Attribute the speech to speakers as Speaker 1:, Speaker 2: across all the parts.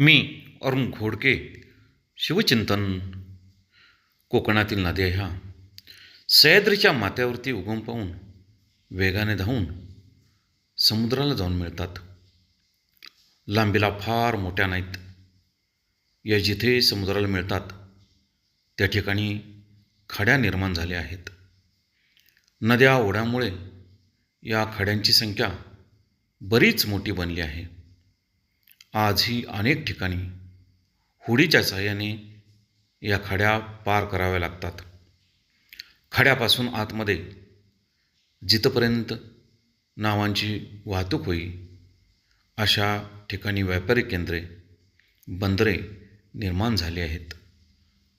Speaker 1: मी अरुण घोडके शिवचिंतन कोकणातील नद्या ह्या. सह्याद्रीच्या माथ्यावरती उगम पाहून वेगाने धावून समुद्राला जाऊन मिळतात. लांबीला फार मोठ्या नाहीत. या जिथे समुद्राला मिळतात त्या ठिकाणी खड्या निर्माण झाल्या आहेत. नद्या ओढ्यामुळे या खड्यांची संख्या बरीच मोठी बनली आहे. आजही अनेक ठिकाणी होडीच्या सहाय्याने या खड्या पार कराव्या लागतात. खड्यापासून आतमध्ये जिथपर्यंत नावांची वाहतूक होई अशा ठिकाणी व्यापारी केंद्रे बंदरे निर्माण झाली आहेत.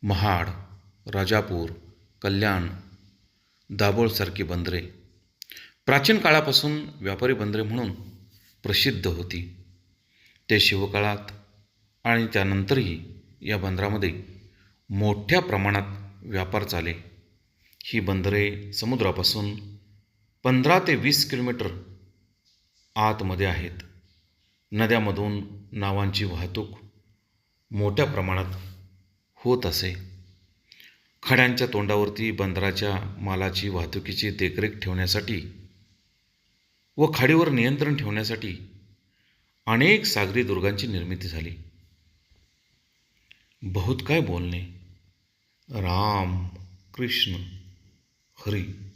Speaker 1: महाड राजापूर कल्याण दाभोळसारखी बंदरे. प्राचीन काळापासून व्यापारी बंदरे म्हणून प्रसिद्ध होती. ते शिवकाळात आणि त्यानंतरही या बंदरामध्ये मोठ्या प्रमाणात व्यापार चाले. ही बंदरे समुद्रापासून पंधरा ते वीस किलोमीटर आतमध्ये आहेत. नद्यामधून नावांची वाहतूक मोठ्या प्रमाणात होत असे. खड्यांच्या तोंडावरती बंदराच्या मालाची वाहतुकीची देखरेख ठेवण्यासाठी व खाडीवर नियंत्रण ठेवण्यासाठी अनेक सागरी दुर्गांची निर्मिती झाली. बहुत काय बोलणे. राम कृष्ण हरी.